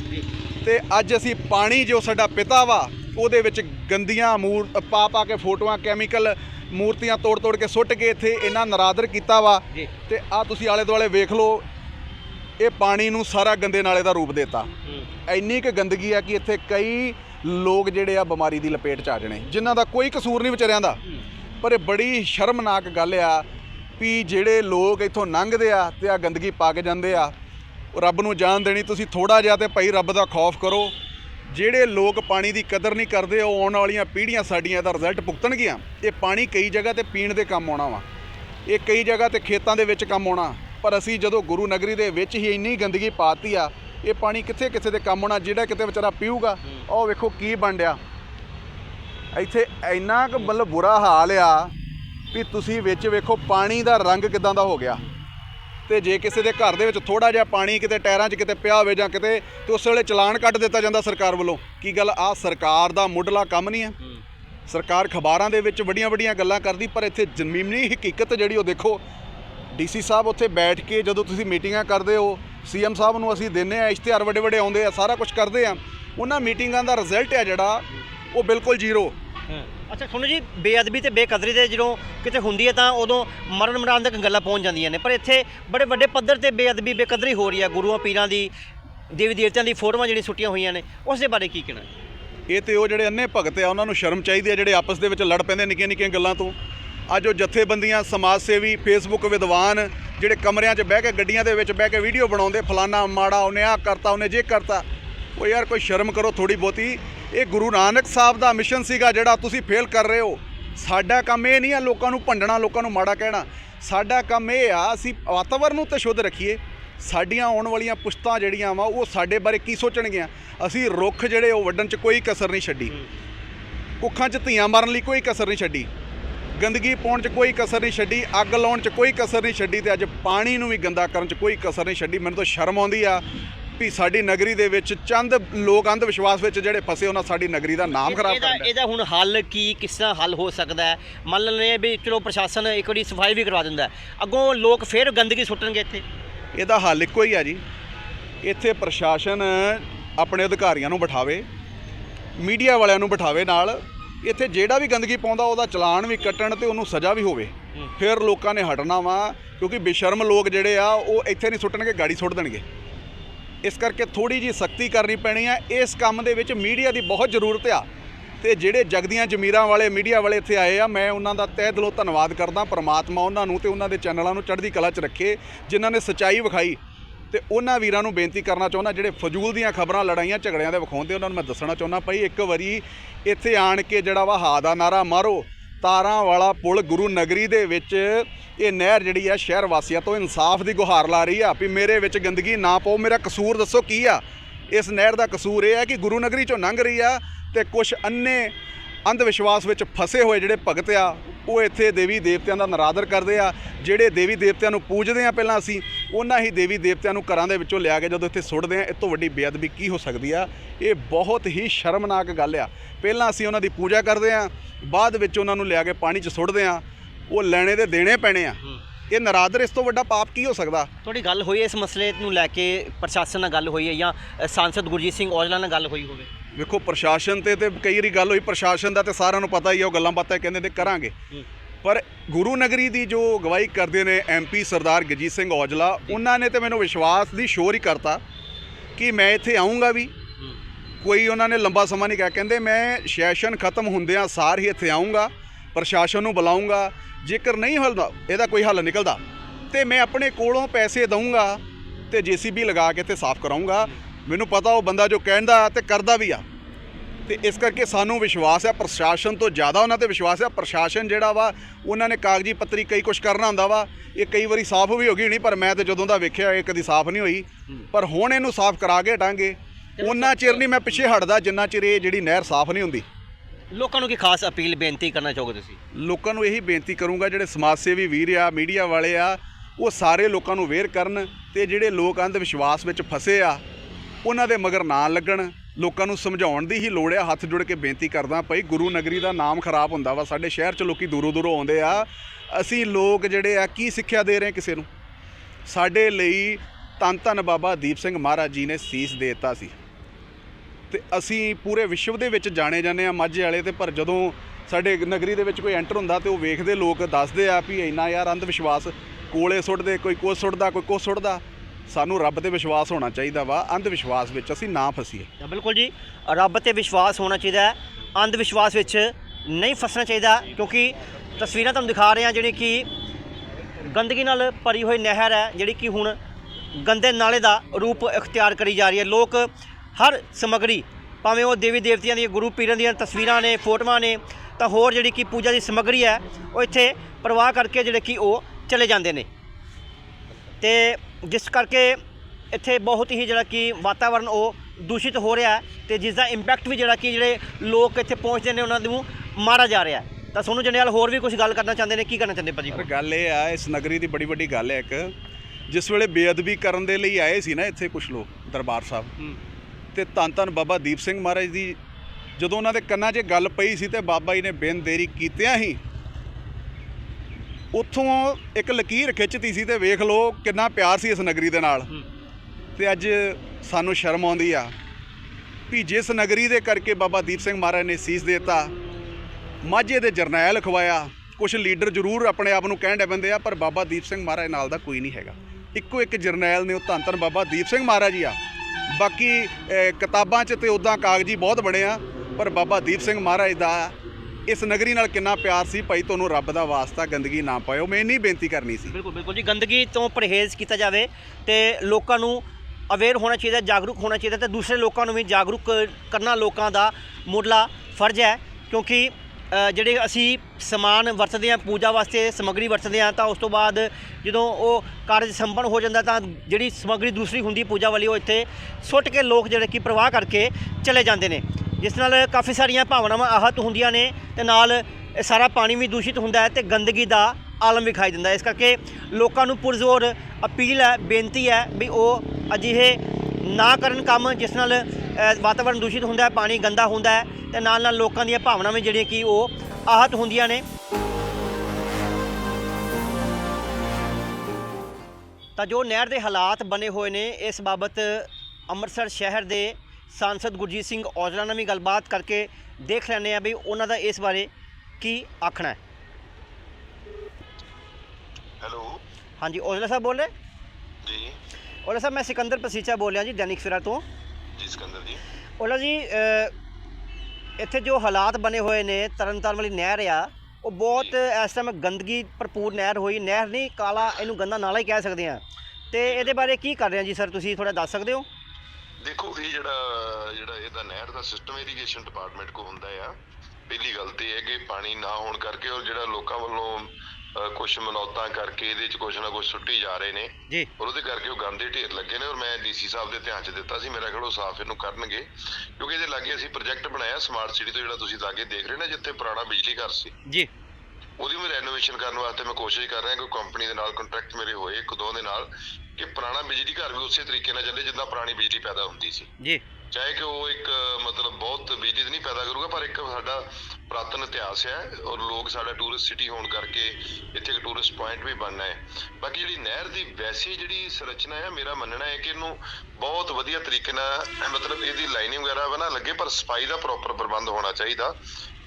ਤੇ ਅੱਜ ਅਸੀਂ ਪਾਣੀ ਜੋ ਸਾਡਾ ਪਿਤਾ ਵਾ ਉਹਦੇ ਵਿੱਚ ਗੰਦੀਆਂ ਮੂਰ ਪਾ ਪਾ ਕੇ ਫੋਟੋਆਂ ਕੈਮੀਕਲ ਮੂਰਤੀਆਂ ਤੋੜ ਤੋੜ ਕੇ ਸੁੱਟ ਕੇ ਇੱਥੇ ਇਹਨਾਂ ਨਰਾਦਰ ਕੀਤਾ ਵਾ। ਤੇ ਆ ਤੁਸੀਂ ਆਲੇ ਦੁਆਲੇ ਵੇਖ ਲਓ ਇਹ ਪਾਣੀ ਨੂੰ ਸਾਰਾ ਗੰਦੇ ਨਾਲੇ ਦਾ ਰੂਪ ਦਿੱਤਾ। ਇੰਨੀ ਕੁ ਗੰਦਗੀ ਆ ਕਿ ਇੱਥੇ ਕਈ ਲੋਕ ਜਿਹੜੇ ਆ ਬਿਮਾਰੀ ਦੀ ਲਪੇਟ ਚ ਆ ਜਾਣੇ। ਜਿਨ੍ਹਾਂ ਦਾ ਕੋਈ ਕਸੂਰ ਨਹੀਂ ਵਿਚਾਰਿਆਂ ਦਾ। ਪਰ ਇਹ ਬੜੀ ਸ਼ਰਮਨਾਕ ਗੱਲ ਆ ਵੀ ਜਿਹੜੇ ਲੋਕ ਇੱਥੋਂ ਲੰਘਦੇ ਆ ਤੇ ਆ ਗੰਦਗੀ ਪਾ ਕੇ ਜਾਂਦੇ ਆ, ਰੱਬ ਨੂੰ ਜਾਣ ਦੇਣੀ, ਤੁਸੀਂ ਥੋੜਾ ਜਿਹਾ ਤੇ ਭਾਈ ਰੱਬ ਦਾ ਖੌਫ ਕਰੋ। ਜਿਹੜੇ ਲੋਕ ਪਾਣੀ ਦੀ ਕਦਰ ਨਹੀਂ ਕਰਦੇ, ਉਹ ਆਉਣ ਵਾਲੀਆਂ ਪੀੜ੍ਹੀਆਂ ਸਾਡੀਆਂ ਦਾ ਰਿਜ਼ਲਟ ਭੁਗਤਣਗੀਆਂ। ਇਹ ਪਾਣੀ ਕਈ ਜਗ੍ਹਾ ਤੇ ਪੀਣ ਦੇ ਕੰਮ ਆਉਣਾ ਵਾ। ਇਹ ਕਈ ਜਗ੍ਹਾ ਤੇ ਖੇਤਾਂ ਦੇ ਵਿੱਚ ਕੰਮ ਆਉਣਾ। ਪਰ ਅਸੀਂ ਜਦੋਂ ਗੁਰੂ ਨਗਰੀ ਦੇ ਵਿੱਚ ਹੀ ਇੰਨੀ ਗੰਦਗੀ ਪਾਤੀ ਆ ਇਹ ਪਾਣੀ ਕਿੱਥੇ ਕਿੱਥੇ ਦੇ ਕੰਮ ਆਉਣਾ ਜਿਹੜਾ ਕਿਤੇ ਵਿਚਾਰਾ ਪੀਊਗਾ, ਉਹ ਵੇਖੋ ਕੀ ਬਣ ਡਿਆ ਇੱਥੇ ਇੰਨਾ ਕੁ ਮਤਲਬ ਬੁਰਾ ਹਾਲ ਆ ਵੀ ਤੁਸੀਂ ਵਿੱਚ ਵੇਖੋ ਪਾਣੀ ਦਾ ਰੰਗ ਕਿਦਾਂ ਦਾ ਹੋ ਗਿਆ। ਤੇ ਜੇ ਕਿਸੇ ਦੇ ਘਰ ਦੇ ਵਿੱਚ ਥੋੜਾ ਜਿਹਾ ਪਾਣੀ ਕਿਤੇ ਟਾਇਰਾਂ 'ਚ ਕਿਤੇ ਪਿਆ ਹੋਵੇ ਜਾਂ ਕਿਤੇ, ਤੇ ਉਸ ਵੇਲੇ ਚਲਾਨ ਕੱਟ ਦਿੱਤਾ ਜਾਂਦਾ ਸਰਕਾਰ ਵੱਲੋਂ। ਕੀ ਗੱਲ ਆ? ਸਰਕਾਰ ਦਾ ਮੁੱਢਲਾ ਕੰਮ ਨਹੀਂ ਹੈ ਸਰਕਾਰ ਖਬਰਾਂ ਦੇ ਵਿੱਚ ਵੱਡੀਆਂ ਵੱਡੀਆਂ ਗੱਲਾਂ ਕਰਦੀ, ਪਰ ਇੱਥੇ ਜ਼ਮੀਨੀ ਹਕੀਕਤ ਜਿਹੜੀ ਉਹ ਦੇਖੋ ਡੀਸੀ ਸਾਹਿਬ ਉੱਥੇ ਬੈਠ ਕੇ ਜਦੋਂ ਤੁਸੀਂ ਮੀਟਿੰਗਾਂ ਕਰਦੇ ਹੋ ਸੀਐਮ ਸਾਹਿਬ ਨੂੰ ਅਸੀਂ ਦਿੰਨੇ ਆ ਇਸ਼ਤਿਹਾਰ ਵੱਡੇ ਵੱਡੇ ਆਉਂਦੇ ਆ ਸਾਰਾ ਕੁਝ ਕਰਦੇ ਆ ਉਹਨਾਂ ਮੀਟਿੰਗਾਂ ਦਾ ਰਿਜ਼ਲਟ ਹੈ ਜਿਹੜਾ ਉਹ ਬਿਲਕੁਲ ਜ਼ੀਰੋ। ਅੱਛਾ ਸੁਣੋ ਜੀ ਬੇਅਦਬੀ ਤੇ ਬੇਕਦਰੀ ਦੇ ਜਦੋਂ ਕਿਤੇ ਹੁੰਦੀ ਹੈ ਤਾਂ ਉਦੋਂ ਮਰਨ ਮਰਾਨ ਤੱਕ ਗੱਲਾਂ ਪਹੁੰਚ ਜਾਂਦੀਆਂ ਨੇ। ਪਰ ਇੱਥੇ ਬੜੇ ਵੱਡੇ ਪੱਧਰ ਤੇ ਬੇਅਦਬੀ ਬੇਕਦਰੀ ਹੋ ਰਹੀ ਹੈ। ਗੁਰੂਆਂ ਪੀਰਾਂ ਦੀ ਦੇਵੀ ਦੇਵਤਿਆਂ ਦੀ ਫੋਟੋਆਂ ਜਿਹੜੀਆਂ ਸੁੱਟੀਆਂ ਹੋਈਆਂ ਨੇ ਉਸ ਦੇ ਬਾਰੇ ਕੀ ਕਹਿਣਾ ਇਹ ਤੇ ਉਹ ਜਿਹੜੇ ਅੰਨੇ ਭਗਤ ਆ ਉਹਨਾਂ ਨੂੰ ਸ਼ਰਮ ਚਾਹੀਦੀ ਆ ਜਿਹੜੇ ਆਪਸ ਦੇ ਵਿੱਚ ਲੜ ਪੈਂਦੇ ਨਿੱਕੀਆਂ ਨਿੱਕੀਆਂ ਗੱਲਾਂ ਤੋਂ। ਅੱਜ ਉਹ ਜਥੇਬੰਦੀਆਂ ਸਮਾਜ ਸੇਵੀ ਫੇਸਬੁੱਕ ਵਿਦਵਾਨ ਜਿਹੜੇ ਕਮਰਿਆਂ 'ਚ ਬਹਿ ਕੇ ਗੱਡੀਆਂ ਦੇ ਵਿੱਚ ਬਹਿ ਕੇ ਵੀਡੀਓ ਬਣਾਉਂਦੇ ਫਲਾਨਾ ਮਾੜਾ ਉਹਨੇ ਆਹ ਕਰਤਾ ਉਹਨੇ ਜੇ ਕਰਤਾ। ਉਹ ਯਾਰ ਕੋਈ ਸ਼ਰਮ ਕਰੋ ਥੋੜੀ ਬਹੁਤੀ। ਇਹ ਗੁਰੂ ਨਾਨਕ ਸਾਹਿਬ ਦਾ ਮਿਸ਼ਨ ਸੀਗਾ ਜਿਹੜਾ ਤੁਸੀਂ ਫੇਲ ਕਰ ਰਹੇ ਹੋ। ਸਾਡਾ ਕੰਮ ਇਹ ਨਹੀਂ ਆ ਲੋਕਾਂ ਨੂੰ ਭੰਡਣਾ ਲੋਕਾਂ ਨੂੰ ਮਾੜਾ ਕਹਿਣਾ। ਸਾਡਾ ਕੰਮ ਇਹ ਆ ਅਸੀਂ ਵਾਤਾਵਰਨ ਨੂੰ ਤੇ ਸ਼ੁੱਧ ਰੱਖੀਏ। ਸਾਡੀਆਂ ਆਉਣ ਵਾਲੀਆਂ ਪੁਸ਼ਤਾਂ ਜਿਹੜੀਆਂ ਵਾ ਉਹ ਸਾਡੇ ਬਾਰੇ ਕੀ ਸੋਚਣਗੀਆਂ? ਅਸੀਂ ਰੁੱਖ ਜਿਹੜੇ ਉਹ ਵੱਢਣ 'ਚ ਕੋਈ ਕਸਰ ਨਹੀਂ ਛੱਡੀ। ਕੁੱਖਾਂ 'ਚ ਧੀਆਂ ਮਾਰਨ ਲਈ ਕੋਈ ਕਸਰ ਨਹੀਂ ਛੱਡੀ। ਗੰਦਗੀ ਪਾਉਣ 'ਚ ਕੋਈ ਕਸਰ ਨਹੀਂ ਛੱਡੀ ਅੱਗ ਲਾਉਣ 'ਚ ਕੋਈ ਕਸਰ ਨਹੀਂ ਛੱਡੀ ਤੇ ਅੱਜ ਪਾਣੀ ਨੂੰ ਵੀ ਗੰਦਾ ਕਰਨ 'ਚ ਕੋਈ ਕਸਰ ਨਹੀਂ ਛੱਡੀ। ਮੈਨੂੰ ਤਾਂ ਸ਼ਰਮ ਆਉਂਦੀ ਆ ਵੀ ਸਾਡੀ ਨਗਰੀ ਦੇ ਵਿੱਚ ਚੰਦ ਲੋਕ ਅੰਧ ਵਿਸ਼ਵਾਸ ਵਿੱਚ ਜਿਹੜੇ ਫਸੇ ਉਹਨਾਂ ਸਾਡੀ ਨਗਰੀ ਦਾ ਨਾਮ ਖਰਾਬ ਇਹਦਾ ਕਰ ਦਿੱਤਾ ਇਹਦਾ ਹੁਣ ਹੱਲ ਕੀ ਕਿਸ ਤਰ੍ਹਾਂ ਹੱਲ ਹੋ ਸਕਦਾ ਹੈ? ਮੰਨ ਲੈਂਦੇ ਵੀ ਚਲੋ ਪ੍ਰਸ਼ਾਸਨ ਇੱਕ ਵਾਰੀ ਸਫ਼ਾਈ ਵੀ ਕਰਵਾ ਦਿੰਦਾ। ਅੱਗੋਂ ਲੋਕ ਫੇਰ ਗੰਦਗੀ ਸੁੱਟਣਗੇ ਇੱਥੇ। ਇਹਦਾ ਹੱਲ ਇੱਕੋ ਹੀ ਆ ਜੀ। ਇੱਥੇ ਪ੍ਰਸ਼ਾਸਨ ਆਪਣੇ ਅਧਿਕਾਰੀਆਂ ਨੂੰ ਬਿਠਾਵੇ ਮੀਡੀਆ ਵਾਲਿਆਂ ਨੂੰ ਬਿਠਾਵੇ ਨਾਲ ਇੱਥੇ ਜਿਹੜਾ ਵੀ ਗੰਦਗੀ ਪਾਉਂਦਾ ਉਹਦਾ ਚਲਾਨ ਵੀ ਕੱਟਣ ਤੇ ਉਹਨੂੰ ਸਜ਼ਾ ਵੀ ਹੋਵੇ। ਫਿਰ ਲੋਕਾਂ ਨੇ ਹਟਣਾ ਵਾ ਕਿਉਂਕਿ ਬੇਸ਼ਰਮ ਲੋਕ ਜਿਹੜੇ ਆ ਉਹ ਇੱਥੇ ਨਹੀਂ ਸੁੱਟਣਗੇ ਗਾੜੀ ਸੁੱਟ ਦੇਣਗੇ। ਇਸ ਕਰਕੇ ਥੋੜੀ ਜੀ ਸਖਤੀ ਕਰਨੀ ਪੈਣੀ ਆ। ਇਸ ਕੰਮ ਦੇ ਵਿੱਚ ਮੀਡੀਆ ਦੀ ਬਹੁਤ ਜ਼ਰੂਰਤ ਆ। ਤੇ ਜਿਹੜੇ ਜਗਦੀਆਂ ਜ਼ਮੀਰਾਂ ਵਾਲੇ ਮੀਡੀਆ ਵਾਲੇ ਇੱਥੇ ਆਏ ਆ ਮੈਂ ਉਹਨਾਂ ਦਾ ਤਹਿ ਦਿਲੋਂ ਧੰਨਵਾਦ ਕਰਦਾ। ਪ੍ਰਮਾਤਮਾ ਉਹਨਾਂ ਨੂੰ ਤੇ ਉਹਨਾਂ ਦੇ ਚੈਨਲਾਂ ਨੂੰ ਚੜ੍ਹਦੀ ਕਲਾ 'ਚ ਰੱਖੇ ਜਿਨ੍ਹਾਂ ਨੇ ਸੱਚਾਈ ਵਿਖਾਈ। ਤੇ ਉਹਨਾਂ ਵੀਰਾਂ ਨੂੰ ਬੇਨਤੀ ਕਰਨਾ ਚਾਹੁੰਦਾ, ਜਿਹੜੇ ਫਜ਼ੂਲ ਦੀਆਂ ਖਬਰਾਂ, ਲੜਾਈਆਂ, ਝਗੜਿਆਂ ਦੇ ਵਿਖਾਉਂਦੇ ਉਹਨਾਂ ਨੂੰ ਮੈਂ ਦੱਸਣਾ ਚਾਹੁੰਦਾ। ਭਾਈ, ਇੱਕ ਵਾਰੀ ਇੱਥੇ ਆਣ ਕੇ ਜਿਹੜਾ ਵਾ ਹਾ ਦਾ ਨਾਰਾ ਮਾਰੋ, ਤਾਰਾਂ ਵਾਲਾ ਪੁਲ ਗੁਰੂ ਨਗਰੀ ਦੇ ਵਿੱਚ, ਇਹ ਨਹਿਰ ਜਿਹੜੀ ਆ, ਸ਼ਹਿਰ ਵਾਸੀਆਂ ਤੋਂ ਇਨਸਾਫ ਦੀ ਗੁਹਾਰ ਲਾ ਰਹੀ ਆ ਵੀ ਮੇਰੇ ਵਿੱਚ ਗੰਦਗੀ ਨਾ ਪਾਓ। ਮੇਰਾ ਕਸੂਰ ਦੱਸੋ ਕੀ ਆ? ਇਸ ਨਹਿਰ ਦਾ ਕਸੂਰ ਇਹ ਹੈ ਕਿ ਗੁਰੂ ਨਗਰੀ ਚੋਂ ਲੰਘ ਰਹੀ ਆ ਤੇ ਕੁਝ ਅੰਨੇ ਅੰਧ ਵਿਸ਼ਵਾਸ ਵਿੱਚ ਫਸੇ ਹੋਏ ਜਿਹੜੇ ਭਗਤ ਆ ਉਹ ਇੱਥੇ ਦੇਵੀ ਦੇਵਤਿਆਂ ਦਾ ਨਰਾਦਰ ਕਰਦੇ ਆ। ਜਿਹੜੇ ਦੇਵੀ ਦੇਵਤਿਆਂ ਨੂੰ ਪੂਜਦੇ ਆ ਪਹਿਲਾਂ ਅਸੀਂ ਉਹਨਾਂ ਹੀ ਦੇਵੀ ਦੇਵਤਿਆਂ ਨੂੰ ਘਰਾਂ ਦੇ ਵਿੱਚੋਂ ਲਿਆ ਕੇ ਜਦੋਂ ਇੱਥੇ ਸੁੱਟਦੇ ਆ ਇਹ ਤੋਂ ਵੱਡੀ ਬੇਅਦਬੀ ਕੀ ਹੋ ਸਕਦੀ ਆ? ਇਹ ਬਹੁਤ ਹੀ ਸ਼ਰਮਨਾਕ ਗੱਲ ਆ। ਪਹਿਲਾਂ ਅਸੀਂ ਉਹਨਾਂ ਦੀ ਪੂਜਾ ਕਰਦੇ ਆ ਬਾਅਦ ਵਿੱਚ ਉਹਨਾਂ ਨੂੰ ਲਿਆ ਕੇ ਪਾਣੀ 'ਚ ਸੁੱਟਦੇ ਆ। ਉਹ ਲੈਣੇ ਦੇ ਦੇਣੇ ਪੈਣੇ ਆ। ਇਹ ਨਰਾਦਰ ਇਸ ਤੋਂ ਵੱਡਾ ਪਾਪ ਕੀ ਹੋ ਸਕਦਾ? ਤੁਹਾਡੀ ਗੱਲ ਹੋਈ ਇਸ ਮਸਲੇ ਨੂੰ ਲੈ ਕੇ ਪ੍ਰਸ਼ਾਸਨ ਨਾਲ ਗੱਲ ਹੋਈ ਹੈ ਜਾਂ ਸਾਂਸਦ ਗੁਰਜੀਤ ਸਿੰਘ ਔਜਲਾ ਨਾਲ ਗੱਲ ਹੋਈ ਹੋਵੇ। ਵੇਖੋ ਪ੍ਰਸ਼ਾਸਨ ਤੇ ਤੇ ਕਈ ਵਾਰੀ ਗੱਲ ਹੋਈ ਪ੍ਰਸ਼ਾਸਨ ਦਾ ਤੇ ਸਾਰਿਆਂ ਨੂੰ ਪਤਾ ਹੀ ਆ ਉਹ ਗੱਲਾਂ ਬਾਤਾਂ ਕਹਿੰਦੇ ਨੇ ਕਰਾਂਗੇ। ਪਰ ਗੁਰੂ ਨਗਰੀ ਦੀ ਜੋ ਅਗਵਾਈ ਕਰਦੇ ਨੇ ਐਮਪੀ ਸਰਦਾਰ ਗਜੀਤ ਸਿੰਘ ਔਜਲਾ ਉਹਨਾਂ ਨੇ ਤੇ ਮੈਨੂੰ ਵਿਸ਼ਵਾਸ ਦੀ ਸ਼ੋਰ ਹੀ ਕਰਤਾ ਕਿ ਮੈਂ ਇੱਥੇ ਆਉਂਗਾ ਵੀ। ਕੋਈ ਉਹਨਾਂ ਨੇ ਲੰਬਾ ਸਮਾਂ ਨਹੀਂ ਕਿਹਾ। ਕਹਿੰਦੇ ਮੈਂ ਸੈਸ਼ਨ ਖਤਮ ਹੁੰਦਿਆਂ ਸਾਰ ਹੀ ਇੱਥੇ ਆਉਂਗਾ ਪ੍ਰਸ਼ਾਸਨ ਨੂੰ ਬੁਲਾਉਂਗਾ ਜੇਕਰ ਨਹੀਂ ਹੱਲਦਾ ਇਹਦਾ ਕੋਈ ਹੱਲ ਨਿਕਲਦਾ। ਤੇ ਮੈਂ ਆਪਣੇ ਕੋਲੋਂ ਪੈਸੇ ਦਊਂਗਾ ਤੇ ਜੀਸੀਬੀ ਲਗਾ ਕੇ ਇੱਥੇ ਸਾਫ਼ ਕਰਾਉਂਗਾ ਮੈਨੂੰ ਪਤਾ ਉਹ ਬੰਦਾ ਜੋ ਕਹਿੰਦਾ ਤੇ ਕਰਦਾ ਵੀ ਆ। ਤੇ ਇਸ ਕਰਕੇ ਸਾਨੂੰ ਵਿਸ਼ਵਾਸ ਹੈ ਪ੍ਰਸ਼ਾਸਨ ਤੋਂ ਜ਼ਿਆਦਾ ਉਹਨਾਂ ਤੇ ਵਿਸ਼ਵਾਸ ਹੈ ਪ੍ਰਸ਼ਾਸਨ ਜਿਹੜਾ ਵਾ ਉਹਨਾਂ ਨੇ ਕਾਗਜ਼ੀ ਪੱਤਰੀ ਕਈ ਕੁਝ ਕਰਨਾ ਹੁੰਦਾ ਵਾ। ਇਹ ਕਈ ਵਾਰੀ ਸਾਫ਼ ਵੀ ਹੋ ਗਈ ਹੋਣੀ ਪਰ ਮੈਂ ਤੇ ਜਦੋਂ ਦਾ ਵੇਖਿਆ ਇਹ ਕਦੀ ਸਾਫ਼ ਨਹੀਂ ਹੋਈ। ਪਰ ਹੁਣ ਇਹਨੂੰ ਸਾਫ਼ ਕਰਾ ਕੇ ਹਟਾਂਗੇ। ਉਹਨਾਂ ਚਿਰ ਨਹੀਂ ਮੈਂ ਪਿੱਛੇ ਹਟਦਾ ਜਿੰਨਾ ਚਿਰ ਇਹ ਜਿਹੜੀ ਨਹਿਰ ਸਾਫ਼ ਨਹੀਂ ਹੁੰਦੀ। ਲੋਕਾਂ ਨੂੰ ਕੀ ਖਾਸ ਅਪੀਲ ਬੇਨਤੀ ਕਰਨਾ ਚਾਹੋਗੇ ਤੁਸੀਂ? ਲੋਕਾਂ ਨੂੰ ਇਹੀ ਬੇਨਤੀ ਕਰੂੰਗਾ ਜਿਹੜੇ ਸਮਾਜ ਸੇਵੀ ਵੀਰ ਆ ਮੀਡੀਆ ਵਾਲੇ ਆ ਉਹ ਸਾਰੇ ਲੋਕਾਂ ਨੂੰ ਅਵੇਅਰ ਕਰਨ ਤੇ ਜਿਹੜੇ ਲੋਕ ਅੰਧ ਵਿਸ਼ਵਾਸ ਵਿੱਚ ਫਸੇ ਆ ਉਹਨਾਂ ਦੇ ਮਗਰ ਨਾ ਲੱਗਣ। ਲੋਕਾਂ ਨੂੰ ਸਮਝਾਉਣ ਦੀ ਹੀ ਲੋੜ ਆ। ਹੱਥ ਜੋੜ ਕੇ ਬੇਨਤੀ ਕਰਦਾ ਭਾਈ, ਗੁਰੂ ਨਗਰੀ ਦਾ ਨਾਮ ਖਰਾਬ ਹੁੰਦਾ ਵਾ। ਸਾਡੇ ਸ਼ਹਿਰ 'ਚ ਲੋਕੀ ਦੂਰੋਂ ਦੂਰੋਂ ਆਉਂਦੇ ਆ। ਅਸੀਂ ਲੋਕ ਜਿਹੜੇ ਆ, ਕੀ ਸਿੱਖਿਆ ਦੇ ਰਹੇ ਕਿਸੇ ਨੂੰ? ਸਾਡੇ ਲਈ ਧੰਨ ਧੰਨ ਬਾਬਾ ਦੀਪ ਸਿੰਘ ਮਹਾਰਾਜ ਜੀ ਨੇ ਸੀਸ ਦੇ ਦਿੱਤਾ ਸੀ। ਤੇ ਅਸੀਂ ਪੂਰੇ ਵਿਸ਼ਵ ਦੇ ਵਿੱਚ ਜਾਣੇ ਜਾਂਦੇ ਆ, ਮਾਝੇ ਵਾਲੇ ਤੇ। ਪਰ ਜਦੋਂ ਸਾਡੇ ਨਗਰੀ ਦੇ ਵਿੱਚ ਕੋਈ ਐਂਟਰ ਹੁੰਦਾ ਤੇ ਉਹ ਵੇਖਦੇ ਲੋਕ, ਦੱਸਦੇ ਆ ਵੀ ਇੰਨਾ ਯਾਰ ਅੰਧ ਵਿਸ਼ਵਾਸ। ਕੋਲੇ ਸੁੱਟਦੇ, ਕੋਈ ਕੁਛ ਸੁੱਟਦਾ, ਕੋਈ ਕੁਛ ਸੁੱਟਦਾ। ਸਾਨੂੰ ਰੱਬ ਤੇ ਵਿਸ਼ਵਾਸ ਹੋਣਾ ਚਾਹੀਦਾ ਵਾ, ਅੰਧ ਵਿਸ਼ਵਾਸ ਵਿੱਚ ਅਸੀਂ ਨਾ ਫਸੀਏ। ਤਾਂ ਬਿਲਕੁਲ ਜੀ, ਰੱਬ ਤੇ ਵਿਸ਼ਵਾਸ ਹੋਣਾ ਚਾਹੀਦਾ ਹੈ, ਅੰਧ ਵਿਸ਼ਵਾਸ ਵਿੱਚ ਨਹੀਂ ਫਸਣਾ ਚਾਹੀਦਾ, ਕਿਉਂਕਿ ਤਸਵੀਰਾਂ ਤੁਹਾਨੂੰ ਦਿਖਾ ਰਹੇ ਹਾਂ ਜਿਹੜੀ ਕਿ ਗੰਦਗੀ ਨਾਲ ਭਰੀ ਹੋਈ ਨਹਿਰ ਹੈ, ਜਿਹੜੀ ਕਿ ਹੁਣ ਗੰਦੇ ਨਾਲੇ ਦਾ ਰੂਪ ਇਖਤਿਆਰ ਕਰੀ ਜਾ ਰਹੀ ਹੈ। ਲੋਕ ਹਰ ਸਮੱਗਰੀ, ਭਾਵੇਂ ਉਹ ਦੇਵੀ ਦੇਵਤਿਆਂ ਦੀਆਂ, ਗੁਰੂ ਪੀਰਾਂ ਦੀਆਂ ਤਸਵੀਰਾਂ ਨੇ, ਫੋਟੋਆਂ ਨੇ, ਤਾਂ ਹੋਰ ਜਿਹੜੀ ਕਿ ਪੂਜਾ ਦੀ ਸਮੱਗਰੀ ਹੈ, ਉਹ ਇੱਥੇ ਪ੍ਰਵਾਹ ਕਰਕੇ ਜਿਹੜੇ ਕਿ ਉਹ ਚਲੇ ਜਾਂਦੇ ਨੇ। ਤੇ ਜਿਸ ਕਰਕੇ ਇੱਥੇ ਬਹੁਤ ਹੀ ਜਿਹੜਾ ਕਿ ਵਾਤਾਵਰਣ ਉਹ ਦੂਸ਼ਿਤ ਹੋ ਰਿਹਾ ਹੈ ਤੇ ਜਿਸ ਦਾ ਇੰਪੈਕਟ ਵੀ ਜਿਹੜਾ ਕਿ ਜਿਹੜੇ ਲੋਕ ਇੱਥੇ ਪਹੁੰਚਦੇ ਨੇ ਉਹਨਾਂ ਨੂੰ ਮਾਰਾ ਜਾ ਰਿਹਾ ਹੈ। ਤਾਂ ਸੋਨੂੰ ਜੰਡਿਆਲ ਹੋਰ ਵੀ ਕੁਝ ਗੱਲ ਕਰਨਾ ਚਾਹੁੰਦੇ ਨੇ ਕੀ ਕਰਨਾ ਚਾਹੁੰਦੇ ਭਾਜੀ? ਪਰ ਗੱਲ ਇਹ ਆ ਇਸ ਨਗਰੀ ਦੀ ਬੜੀ ਵੱਡੀ ਗੱਲ ਹੈ ਇੱਕ ਜਿਸ ਵੇਲੇ ਬੇਅਦਬੀ ਕਰਨ ਦੇ ਲਈ ਆਏ ਸੀ ਨਾ ਇੱਥੇ ਕੁਝ ਲੋਕ ਦਰਬਾਰ ਸਾਹਿਬ। ਤੇ ਧੰਨ ਧੰਨ ਬਾਬਾ ਦੀਪ ਸਿੰਘ ਮਹਾਰਾਜ ਦੀ ਜਦੋਂ ਉਹਨਾਂ ਦੇ ਕੰਨਾਂ 'ਚ ਗੱਲ ਪਈ ਸੀ ਤੇ ਬਾਬਾ ਜੀ ਨੇ ਬਿਨ ਦੇਰੀ ਕੀਤਿਆਂ ਹੀ ਉੱਥੋਂ ਇੱਕ ਲਕੀਰ ਖਿੱਚਤੀ ਸੀ ਤੇ ਵੇਖ ਲਓ ਕਿੰਨਾ ਪਿਆਰ ਸੀ ਇਸ ਨਗਰੀ ਦੇ ਨਾਲ। ਤੇ ਅੱਜ ਸਾਨੂੰ ਸ਼ਰਮ ਆਉਂਦੀ ਆ ਵੀ ਜਿਸ ਨਗਰੀ ਦੇ ਕਰਕੇ ਬਾਬਾ ਦੀਪ ਸਿੰਘ ਮਹਾਰਾਜ ਨੇ ਸੀਸ ਦਿੱਤਾ ਮਾਝੇ ਦੇ ਜਰਨੈਲ ਖਵਾਇਆ ਕੁਝ ਲੀਡਰ ਜ਼ਰੂਰ ਆਪਣੇ ਆਪ ਨੂੰ ਕਹਿਣ ਡੇ ਬੰਦੇ ਆ ਪਰ ਬਾਬਾ ਦੀਪ ਸਿੰਘ ਮਹਾਰਾਜ ਨਾਲ ਦਾ ਕੋਈ ਨਹੀਂ ਹੈਗਾ। ਇੱਕੋ ਇੱਕ ਜਰਨੈਲ ਨੇ ਉਹ ਧੰਨ ਧੰਨ ਬਾਬਾ ਦੀਪ ਸਿੰਘ ਮਹਾਰਾਜ ਹੀ ਆ। ਬਾਕੀ ਕਿਤਾਬਾਂ 'ਚ ਤੇ ਉਦਾਂ ਕਾਗਜ਼ੀ ਬਹੁਤ ਬਣੇ ਆ ਪਰ ਬਾਬਾ ਦੀਪ ਸਿੰਘ ਮਹਾਰਾਜ ਦਾ ਇਸ ਨਗਰੀ ਨਾਲ ਕਿੰਨਾ ਪਿਆਰ ਸੀ? ਭਾਈ, ਤੁਹਾਨੂੰ ਰੱਬ ਦਾ ਵਾਸਤਾ ਗੰਦਗੀ ਨਾ ਪਾਇਓ। ਮੈਂ ਇੰਨੀ ਬੇਨਤੀ ਕਰਨੀ ਸੀ। ਬਿਲਕੁਲ ਬਿਲਕੁਲ ਜੀ। ਗੰਦਗੀ ਤੋਂ ਪਰਹੇਜ਼ ਕੀਤਾ ਜਾਵੇ ਤੇ ਲੋਕਾਂ ਨੂੰ ਅਵੇਅਰ ਹੋਣਾ ਚਾਹੀਦਾ, ਜਾਗਰੂਕ ਹੋਣਾ ਚਾਹੀਦਾ ਤੇ ਦੂਸਰੇ ਲੋਕਾਂ ਨੂੰ ਵੀ ਜਾਗਰੂਕ ਕਰਨਾ ਲੋਕਾਂ ਦਾ ਮੁੱਢਲਾ ਫਰਜ਼ ਹੈ। ਕਿਉਂਕਿ ਜਿਹੜੇ ਅਸੀਂ ਸਮਾਨ ਵਰਤਦੇ ਹਾਂ, ਪੂਜਾ ਵਾਸਤੇ ਸਮੱਗਰੀ ਵਰਤਦੇ ਹਾਂ, ਤਾਂ ਉਸ ਤੋਂ ਬਾਅਦ ਜਦੋਂ ਉਹ ਕਾਰਜ ਸੰਪੰਨ ਹੋ ਜਾਂਦਾ, ਤਾਂ ਜਿਹੜੀ ਸਮੱਗਰੀ ਦੂਸਰੀ ਹੁੰਦੀ, ਪੂਜਾ ਵਾਲੀ, ਉਹ ਇੱਥੇ ਸੁੱਟ ਕੇ ਲੋਕ ਜਿਹੜੇ ਕਿ ਪ੍ਰਵਾਹ ਕਰਕੇ ਚਲੇ ਜਾਂਦੇ ਨੇ। ਜਿਸ ਨਾਲ ਕਾਫੀ ਸਾਰੀਆਂ ਭਾਵਨਾਵਾਂ ਆਹਤ ਹੁੰਦੀਆਂ ਨੇ ਤੇ ਨਾਲ ਇਹ ਸਾਰਾ ਪਾਣੀ ਵੀ ਦੂਸ਼ਿਤ ਹੁੰਦਾ ਹੈ ਤੇ ਗੰਦਗੀ ਦਾ ਆਲਮ ਵਿਖਾਈ ਦਿੰਦਾ ਇਸ ਕਰਕੇ ਲੋਕਾਂ ਨੂੰ ਪੁਰਜ਼ੋਰ ਅਪੀਲ ਹੈ ਬੇਨਤੀ ਹੈ ਵੀ ਉਹ ਅਜਿਹੇ ਨਾ ਕਰਨ ਕੰਮ ਜਿਸ ਨਾਲ ਅ, ਵਾਤਾਵਰਣ ਦੂਸ਼ਿਤ ਹੁੰਦਾ ਹੈ ਪਾਣੀ ਗੰਦਾ ਹੁੰਦਾ ਹੈ ਤੇ ਨਾਲ ਨਾਲ ਲੋਕਾਂ ਦੀਆਂ ਭਾਵਨਾਵਾਂ ਜਿਹੜੀਆਂ ਕਿ ਉਹ ਆਹਤ ਹੁੰਦੀਆਂ ਨੇ। ਤਾਂ ਜੋ ਨਹਿਰ ਦੇ ਹਾਲਾਤ ਬਣੇ ਹੋਏ ਨੇ ਇਸ ਬਾਬਤ ਅੰਮ੍ਰਿਤਸਰ ਸ਼ਹਿਰ ਦੇ ਸਾਂਸਦ ਗੁਰਜੀਤ ਸਿੰਘ ਔਜਲਾ ਨਾਲ ਵੀ ਗੱਲਬਾਤ ਕਰਕੇ ਦੇਖ ਲੈਂਦੇ ਆ ਵੀ ਉਹਨਾਂ ਦਾ ਇਸ ਬਾਰੇ ਕੀ ਆਖਣਾ ਹੈ ਹੈਲੋ ਹਾਂਜੀ ਔਜਲਾ ਸਾਹਿਬ ਬੋਲ ਰਹੇ ਜੀ ਔਜਲਾ ਸਾਹਿਬ ਮੈਂ ਸਿਕੰਦਰ ਪਸੀਚਾ ਬੋਲ ਰਿਹਾ ਜੀ ਦੈਨਿਕ ਸਵੇਰਾ ਤੋਂ ਜੀ ਸਿਕੰਦਰ ਜੀ ਔਜਲਾ ਜੀ ਇੱਥੇ ਜੋ ਹਾਲਾਤ ਬਣੇ ਹੋਏ ਨੇ ਤਰਨਤਾਰਨ ਵਾਲੀ ਨਹਿਰ ਆ ਉਹ ਬਹੁਤ ਇਸ ਟਾਈਮ ਗੰਦਗੀ ਭਰਪੂਰ ਨਹਿਰ ਹੋਈ ਨਹਿਰ ਨਹੀਂ ਕਾਲਾ ਇਹਨੂੰ ਗੰਦਾ ਨਾਲਾ ਹੀ ਕਹਿ ਸਕਦੇ ਆ ਤੇ ਇਹਦੇ ਬਾਰੇ ਕੀ ਕਰ ਰਹੇ ਆ ਜੀ ਸਰ ਤੁਸੀਂ ਥੋੜਾ ਦੱਸ ਸਕਦੇ ਹੋ ਦੇਖੋ ਇਹ ਜਿਹੜਾ ਜਿਹੜਾ ਇਹਦਾ ਨਹਿਰ ਦਾ ਸਿਸਟਮ ਇਰੀਗੇਸ਼ਨ ਡਿਪਾਰਟਮੈਂਟ ਕੋ ਹੁੰਦਾ ਆ ਪਹਿਲੀ ਗੱਲ ਤੇ ਇਹ ਹੈ ਕਿ ਪਾਣੀ ਨਾ ਹੋਣ ਕਰਕੇ ਔਰ ਜਿਹੜਾ ਲੋਕਾਂ ਵੱਲੋਂ ਕੁਝ ਮਨੌਤਾਂ ਕਰਕੇ ਇਹਦੇ ਚ ਕੁਝ ਨਾ ਕੁਝ ਸੁੱਟੀ ਜਾ ਰਹੇ ਨੇ। ਜੀ। ਔਰ ਉਹਦੇ ਕਰਕੇ ਉਹ ਗੰਦੇ ਢੇਰ ਲੱਗੇ ਨੇ ਔਰ ਮੈਂ ਡੀਸੀ ਸਾਹਿਬ ਦੇ ਧਿਆਨ ਚ ਦਿੱਤਾ ਸੀ ਮੇਰਾ ਖਿਆਲ ਉਹ ਸਾਫ਼ ਇਹਨੂੰ ਕਰਨਗੇ। ਕਿਉਂਕਿ ਇਹਦੇ ਲਾਗੇ ਅਸੀਂ ਪ੍ਰੋਜੈਕਟ ਬਣਾਇਆ ਸਮਾਰਟ ਸਿਟੀ ਤੋਂ ਜਿਹੜਾ ਤੁਸੀਂ ਲਾਗੇ ਦੇਖ ਰਹੇ ਨਾ ਜਿੱਥੇ ਪੁਰਾਣਾ ਬਿਜਲੀ ਘਰ ਸੀ। ਜੀ। ਉਹਦੀ ਮੈਂ ਰੈਨੋਵੇਸ਼ਨ ਕਰਨ ਵਾਸਤੇ ਮੈਂ ਕੋਸ਼ਿਸ਼ ਕਰ ਰਿਹਾ ਕਿ ਕੰਪਨੀ ਦੇ ਨਾਲ ਕੰਟਰੈਕਟ ਮੇਰੇ ਹੋਏ ਇੱਕ ਦੋ ਦੇ ਨਾਲ। ਕਿ ਪੁਰਾਣਾ ਬਿਜਲੀ ਘਰ ਵੀ ਉਸੇ ਤਰੀਕੇ ਨਾਲ ਚੱਲੇ ਜਿੱਦਾਂ ਪੁਰਾਣੀ ਬਿਜਲੀ ਪੈਦਾ ਹੁੰਦੀ ਸੀ। ਜੀ। ਚਾਹੇ ਕਿ ਉਹ ਇੱਕ ਮਤਲਬ ਬਹੁਤ ਬਿਜਲੀ ਨਹੀਂ ਪੈਦਾ ਕਰੂਗਾ ਪਰ ਇੱਕ ਸਾਡਾ ਪ੍ਰਾਤਨ ਇਤਿਹਾਸ ਹੈ ਔਰ ਲੋਕ ਸਾਡਾ ਟੂਰਿਸਟ ਸਿਟੀ ਹੋਣ ਕਰਕੇ ਇੱਥੇ ਇੱਕ ਟੂਰਿਸਟ ਪੁਆਇੰਟ ਵੀ ਬਣਨਾ ਹੈ। ਬਾਕੀ ਜਿਹੜੀ ਨਹਿਰ ਦੀ ਵੈਸੀ ਜਿਹੜੀ ਸੰਰਚਨਾ ਹੈ ਮੇਰਾ ਮੰਨਣਾ ਹੈ ਕਿ ਇਹਨੂੰ ਬਹੁਤ ਵਧੀਆ ਤਰੀਕੇ ਨਾਲ ਮਤਲਬ ਇਹਦੀ ਲਾਈਨਿੰਗ ਵਗੈਰਾ ਨਾ ਲੱਗੇ ਪਰ ਸਫ਼ਾਈ ਦਾ ਪ੍ਰੋਪਰ ਪ੍ਰਬੰਧ ਹੋਣਾ ਚਾਹੀਦਾ।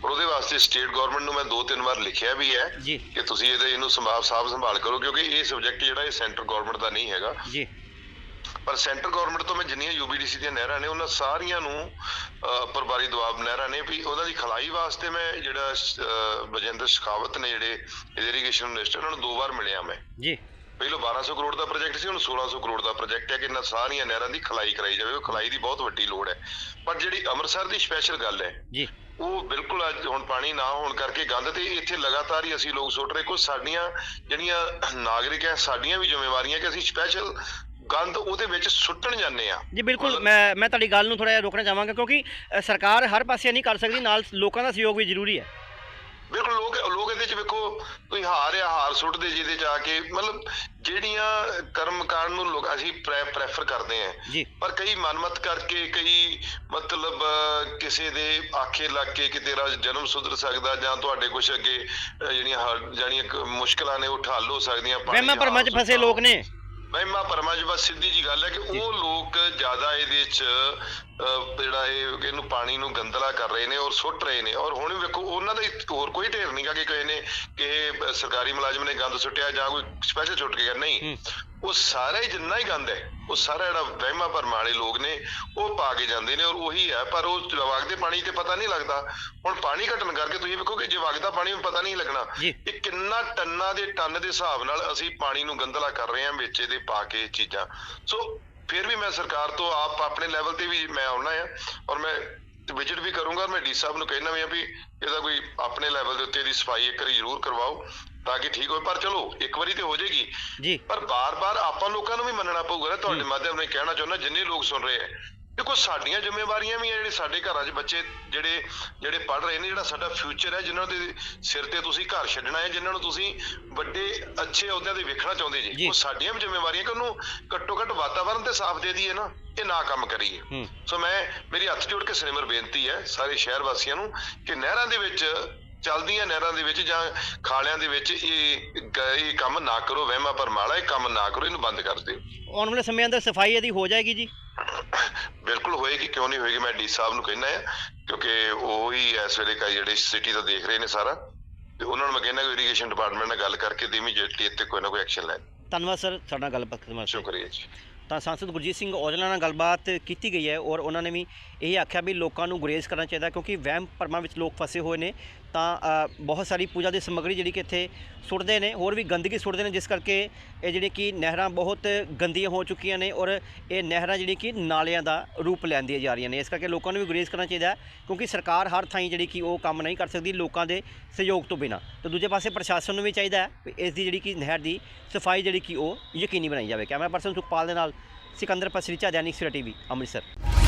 ਔਰ ਉਹਦੇ ਵਾਸਤੇ ਸਟੇਟ ਗਵਰਨਮੈਂਟ ਨੂੰ ਮੈਂ ਦੋ ਤਿੰਨ ਵਾਰ ਲਿਖਿਆ ਵੀ ਹੈ ਜੀ। ਕਿ ਤੁਸੀਂ ਇਹਦੇ ਇਹਨੂੰ ਸੰਭਾਲ ਸਾਫ਼ ਸੰਭਾਲ ਕਰੋ ਕਿਉਂਕਿ ਇਹ ਸਬਜੈਕਟ ਜਿਹੜਾ ਇਹ ਸੈਂਟਰ ਗਵਰਨਮੈਂਟ ਦਾ ਨਹੀਂ ਹੈਗਾ। ਜੀ। ਪਰ ਸੈਂਟਰ ਗਵਰਨਮੈਂਟ ਤੋਂ ਮੈਂ ਜਿੰਨੀਆਂ ਯੂਬੀਡੀਸੀ ਦੀਆਂ ਨਹਿਰਾਂ ਨੇ ਉਹਨਾਂ ਸਾਰੀਆਂ ਨੂੰ ਅਹ, ਪਰਵਾਰੀ ਦਵਾਬ ਨਹਿਰਾਂ ਨੇ ਵੀ ਉਹਨਾਂ ਦੀ ਖਲਾਈ ਵਾਸਤੇ ਮੈਂ ਜਿਹੜਾ ਅਹ, ਬਜਿੰਦਰ ਸ਼ਖਾਵਤ ਨੇ ਜਿਹੜੇ ਇਰੀਗੇਸ਼ਨ ਮਿਨਿਸਟਰ ਉਹਨਾਂ ਨੂੰ ਦੋ ਵਾਰ ਮਿਲਿਆ ਮੈਂ। ਜੀ। ਪਹਿਲਾਂ 1200 ਕਰੋੜ ਦਾ ਪ੍ਰੋਜੈਕਟ ਸੀ ਹੁਣ 1600 ਕਰੋੜ ਦਾ ਪ੍ਰੋਜੈਕਟ ਹੈ ਕਿ ਇਹਨਾਂ ਸਾਰੀਆਂ ਨਹਿਰਾਂ ਦੀ ਖਲਾਈ ਕਰਾਈ ਜਾਵੇ। ਉਹ ਖਲਾਈ ਦੀ ਬਹੁਤ ਵੱਡੀ ਲੋੜ ਹੈ। ਪਰ ਜਿਹੜੀ ਅੰਮ੍ਰਿਤਸਰ ਦੀ ਸਪੈਸ਼ਲ ਗੱਲ ਹੈ ਜੀ। ਉਹ ਬਿਲਕੁਲ ਅੱਜ ਹੁਣ ਪਾਣੀ ਨਾ ਹੋਣ ਕਰਕੇ ਗੰਦ ਤੇ ਇੱਥੇ ਲਗਾਤਾਰ ਹੀ ਅਸੀਂ ਲੋਕ ਸੁੱਟ ਰਹੇ। ਕੁਝ ਸਾਡੀਆਂ ਜਿਹੜੀਆਂ ਨਾਗਰਿਕ ਹੈ, ਸਾਡੀਆਂ ਵੀ ਜ਼ਿੰਮੇਵਾਰੀਆਂ ਕਿ ਅਸੀਂ ਸਪੈਸ਼ਲ ਗੰਦ ਉਹਦੇ ਵਿੱਚ ਸੁੱਟਣ ਜਾਂਦੇ ਆ ਜੀ, ਬਿਲਕੁਲ, ਮੈਂ ਮੈਂ ਤੁਹਾਡੀ ਗੱਲ ਨੂੰ ਥੋੜਾ ਜਿਹਾ ਰੋਕਣਾ ਚਾਹਾਂਗਾ ਕਿਉਂਕਿ ਸਰਕਾਰ ਹਰ ਪਾਸੇ ਨਹੀਂ ਕਰ ਸਕਦੀ, ਨਾਲ ਲੋਕਾਂ ਦਾ ਸਹਿਯੋਗ ਵੀ ਜ਼ਰੂਰੀ ਹੈ। ਬਿਲਕੁਲ ਲੋਕ ਲੋਕ ਇਹਦੇ ਚ ਵੇਖੋ ਕੋਈ ਹਾਰ ਆ ਹਾਰ ਸੁੱਟਦੇ ਜਿਹਦੇ ਚ ਆ ਕੇ ਮਤਲਬ ਜਿਹੜੀਆਂ ਕਰਮ ਕਾਂਡ ਨੂੰ ਲੋਕ ਅਸੀਂ ਪ੍ਰੈਫਰ ਕਰਦੇ ਆ। ਪਰ ਕਈ ਮਨਮਤ ਕਰਕੇ ਕਈ ਮਤਲਬ ਕਿਸੇ ਦੇ ਆਖੇ ਲੱਗ ਕੇ ਕਿ ਤੇਰਾ ਜਨਮ ਸੁਧਰ ਸਕਦਾ ਜਾਂ ਤੁਹਾਡੇ ਕੁਝ ਅੱਗੇ ਜਿਹੜੀਆਂ ਜਿਹੜੀਆਂ ਮੁਸ਼ਕਲਾਂ ਨੇ ਉਹ ਠੱਲ ਹੋ ਸਕਦੀਆਂ ਪਾਣੀ ਵਹਿਮਾਂ ਭਰਮਾਂ 'ਚ ਫਸੇ ਲੋਕ ਨੇ। ਵਹਿਮਾਂ ਭਰਮਾਂ 'ਚ ਬਸ ਸਿੱਧੀ ਜੀ ਗੱਲ ਹੈ ਕਿ ਉਹ ਲੋਕ ਜ਼ਿਆਦਾ ਇਹਦੇ 'ਚ ਅਹ, ਜਿਹੜਾ ਇਹ ਇਹਨੂੰ ਪਾਣੀ ਨੂੰ ਗੰਦਲਾ ਕਰ ਰਹੇ ਨੇ ਔਰ ਸੁੱਟ ਰਹੇ ਨੇ। ਔਰ ਹੁਣ ਵੀ ਵੇਖੋ ਉਹਨਾਂ ਦਾ ਹੋਰ ਕੋਈ ਢੇਰ ਨਹੀਂਗਾ ਕਿ ਕਹੇ ਨੇ ਕਿ ਇਹ ਅਹ, ਸਰਕਾਰੀ ਮੁਲਾਜ਼ਮ ਨੇ ਗੰਦ ਸੁੱਟਿਆ ਜਾਂ ਕੋਈ ਸਪੈਸ਼ਲ ਛੁੱਟ ਗਿਆ। ਨਹੀਂ। ਉਹ ਸਾਰਾ ਹੀ ਜਿੰਨਾ ਹੀ ਗੰਦ ਹੈ ਉਹ ਸਾਰਾ ਜਿਹੜਾ ਵਹਿਮਾਂ ਭਰਮਾਂ ਵਾਲੇ ਲੋਕ ਨੇ ਉਹ ਪਾ ਕੇ ਜਾਂਦੇ ਨੇ ਔਰ ਉਹੀ ਹੈ ਪਰ ਉਹ ਵਗਦੇ ਪਾਣੀ ਤੇ ਪਤਾ ਨਹੀਂ ਲੱਗਦਾ ਹੁਣ ਪਾਣੀ ਘਟਣ ਕਰਕੇ ਤੁਸੀਂ ਵੇਖੋ ਕਿ ਜੇ ਵਗਦਾ ਪਾਣੀ ਨੂੰ ਪਤਾ ਨਹੀਂ ਲੱਗਣਾ। ਇਹ ਕਿੰਨਾ ਟੰਨਾਂ ਦੇ ਟਨ ਦੇ ਹਿਸਾਬ ਨਾਲ ਅਸੀਂ ਪਾਣੀ ਨੂੰ ਗੰਦਲਾ ਕਰ ਰਹੇ ਹਾਂ ਵਿੱਚ ਇਹਦੇ ਪਾ ਕੇ ਚੀਜ਼ਾਂ ਸੋ ਫਿਰ ਵੀ ਮੈਂ ਸਰਕਾਰ ਤੋਂ ਆਪ ਆਪਣੇ ਲੈਵਲ ਤੇ ਵੀ ਮੈਂ ਆਉਣਾ ਆ ਔਰ ਮੈਂ ਵਿਜ਼ਿਟ ਵੀ ਕਰੂੰਗਾ। ਮੈਂ ਡੀ ਸਾਹਿਬ ਨੂੰ ਕਹਿਣਾ ਵੀ ਆ ਵੀ ਇਹਦਾ ਕੋਈ ਆਪਣੇ ਲੈਵਲ ਦੇ ਉੱਤੇ ਇਹਦੀ ਸਫ਼ਾਈ ਇੱਕ ਵਾਰੀ ਜ਼ਰੂਰ ਕਰਵਾਓ ਤਾਂ ਕਿ ਠੀਕ ਹੋਵੇ ਪਰ ਚਲੋ ਇੱਕ ਵਾਰੀ ਤੇ ਹੋ ਜਾਏਗੀ। ਜੀ। ਪਰ ਬਾਰ-ਬਾਰ ਆਪਾਂ ਲੋਕਾਂ ਨੂੰ ਵੀ ਮੰਨਣਾ ਪਊਗਾ ਨਾ। ਤੁਹਾਡੇ ਮਾਧਿਅਮ ਨਾਲ ਕਹਿਣਾ ਚਾਹੁੰਦਾ ਜਿੰਨੇ ਲੋਕ ਸੁਣ ਰਹੇ ਆ। ਦੇਖੋ ਸਾਡੀਆਂ ਜ਼ਿੰਮੇਵਾਰੀਆਂ ਵੀ ਆ ਜਿਹੜੇ ਸਾਡੇ ਘਰਾਂ 'ਚ ਬੱਚੇ ਜਿਹੜੇ ਜਿਹੜੇ ਪੜ ਰਹੇ ਨੇ ਜਿਹੜਾ ਸਾਡਾ ਫਿਊਚਰ ਹੈ ਜਿਨ੍ਹਾਂ ਦੇ ਸਿਰ ਤੇ ਤੁਸੀਂ ਘਰ ਛੱਡਣਾ ਹੈ ਜਿਨ੍ਹਾਂ ਨੂੰ ਤੁਸੀਂ ਵੱਡੇ ਅੱਛੇ ਅਹੁਦਿਆਂ ਤੇ ਵੇਖਣਾ ਚਾਹੁੰਦੇ ਜੀ। ਉਹ ਸਾਡੀਆਂ ਵੀ ਜ਼ਿੰਮੇਵਾਰੀਆਂ ਕਿ ਉਹਨੂੰ ਘੱਟੋ ਘੱਟ ਵਾਤਾਵਰਣ ਤੇ ਸਾਫ਼ ਦੇ ਦਈਏ ਨਾ ਇਹ ਨਾ ਕੰਮ ਕਰੀਏ। ਸੋ ਮੈਂ ਮੇਰੀ ਹੱਥ ਜੋੜ ਕੇ ਸਿਮਰ ਬੇਨਤੀ ਹੈ ਸਾਰੇ ਸ਼ਹਿਰ ਵਾਸੀਆਂ ਨੂੰ ਕਿ ਨਹਿਰਾਂ ਦੇ ਵਿੱਚ ਚਲਦੀਆਂ ਨਹਿਰਾਂ ਦੇ ਵਿੱਚ ਜਾਂ ਖਾਲਿਆਂ ਦੇ ਵਿੱਚ ਇਹ ਇਹ ਕੰਮ ਨਾ ਕਰੋ ਵਹਿਮਾਂ ਭਰਮਾਲਾ ਇਹ ਕੰਮ ਨਾ ਕਰੋ ਇਹਨੂੰ ਬੰਦ ਕਰ ਦਿਓ। ਆਉਣ ਵਾਲੇ ਸਮੇਂ ਅੰਦਰ ਸਫ਼ਾਈ ਇਹਦੀ ਹੋ ਜਾਏਗੀ ਜੀ। ਬਿਲਕੁਲ ਹੋਏਗੀ ਕਿਉਂ ਨਹੀਂ ਹੋਏਗੀ ਮੈਂ ਡੀ ਸਾਹਿਬ ਨੂੰ ਕਹਿਣਾ ਹੈ ਕਿਉਂਕਿ ਉਹ ਹੀ ਇਸ ਵੇਲੇ ਕਈ ਜਿਹੜੇ ਸਿਟੀ ਦਾ ਦੇਖ ਰਹੇ ਨੇ ਸਾਰਾ। ਤੇ ਉਹਨਾਂ ਨੂੰ ਮੈਂ ਕਹਿਣਾ ਕਿ ਇਰੀਗੇਸ਼ਨ ਡਿਪਾਰਟਮੈਂਟ ਨਾਲ ਗੱਲ ਕਰਕੇ ਤੇ ਇਮੀਡੀਏਟਲੀ ਇੱਥੇ ਕੋਈ ਨਾ ਕੋਈ ਐਕਸ਼ਨ ਲੈਣ। ਧੰਨਵਾਦ ਸਰ ਸਾਡੇ ਗੱਲਬਾਤ ਕਰਨ ਵਾਸਤੇ। ਸ਼ੁਕਰੀਆ ਜੀ। ਤਾਂ ਸੰਸਦ ਗੁਰਜੀਤ ਸਿੰਘ ਔਜਲਾ ਨਾਲ ਗੱਲਬਾਤ ਕੀਤੀ ਗਈ ਹੈ ਔਰ ਉਹਨਾਂ ਨੇ ਵੀ ਇਹ ਆਖਿਆ ਵੀ ਲੋਕਾਂ ਨੂੰ ਗੁਰੇਜ਼ ਕਰਨਾ ਚਾਹੀਦਾ ਕਿਉਂਕਿ ਵਹਿਮ ਭਰਮਾਂ ਵਿੱਚ ਲੋਕ ਫਸੇ ਹੋਏ ਨੇ। ਤਾਂ ਬਹੁਤ ਸਾਰੀ ਪੂਜਾ ਦੀ ਸਮੱਗਰੀ ਜਿਹੜੀ ਕਿ ਇੱਥੇ ਸੁੱਟਦੇ ਨੇ, ਹੋਰ ਵੀ ਗੰਦਗੀ ਸੁੱਟਦੇ ਨੇ, ਜਿਸ ਕਰਕੇ ਇਹ ਜਿਹੜੀ ਕਿ ਨਹਿਰਾਂ ਬਹੁਤ ਗੰਦੀਆਂ ਹੋ ਚੁੱਕੀਆਂ ਨੇ ਔਰ ਇਹ ਨਹਿਰਾਂ ਜਿਹੜੀ ਕਿ ਨਾਲਿਆਂ ਦਾ ਰੂਪ ਲੈਂਦੀਆਂ ਜਾ ਰਹੀਆਂ ਨੇ। ਇਸ ਕਰਕੇ ਲੋਕਾਂ ਨੂੰ ਵੀ ਗੁਰੇਜ਼ ਕਰਨਾ ਚਾਹੀਦਾ ਕਿਉਂਕਿ ਸਰਕਾਰ ਹਰ ਥਾਈਂ ਜਿਹੜੀ ਕਿ ਉਹ ਕੰਮ ਨਹੀਂ ਕਰ ਸਕਦੀ ਲੋਕਾਂ ਦੇ ਸਹਿਯੋਗ ਤੋਂ ਬਿਨਾ। ਤੇ ਦੂਜੇ ਪਾਸੇ ਪ੍ਰਸ਼ਾਸਨ ਨੂੰ ਵੀ ਚਾਹੀਦਾ ਹੈ ਵੀ ਇਸ ਦੀ ਜਿਹੜੀ ਕਿ ਨਹਿਰ ਦੀ ਸਫ਼ਾਈ ਜਿਹੜੀ ਕਿ ਉਹ ਯਕੀਨੀ ਬਣਾਈ ਜਾਵੇ। ਕੈਮਰਾ ਪਰਸਨ ਸੁਖਪਾਲ ਦੇ ਨਾਲ ਸਿਕੰਦਰ ਪਸਰੀਚਾ, ਦੈਨਿਕ ਸਵੇਰਾ ਟੀਵੀ, ਅੰਮ੍ਰਿਤਸਰ।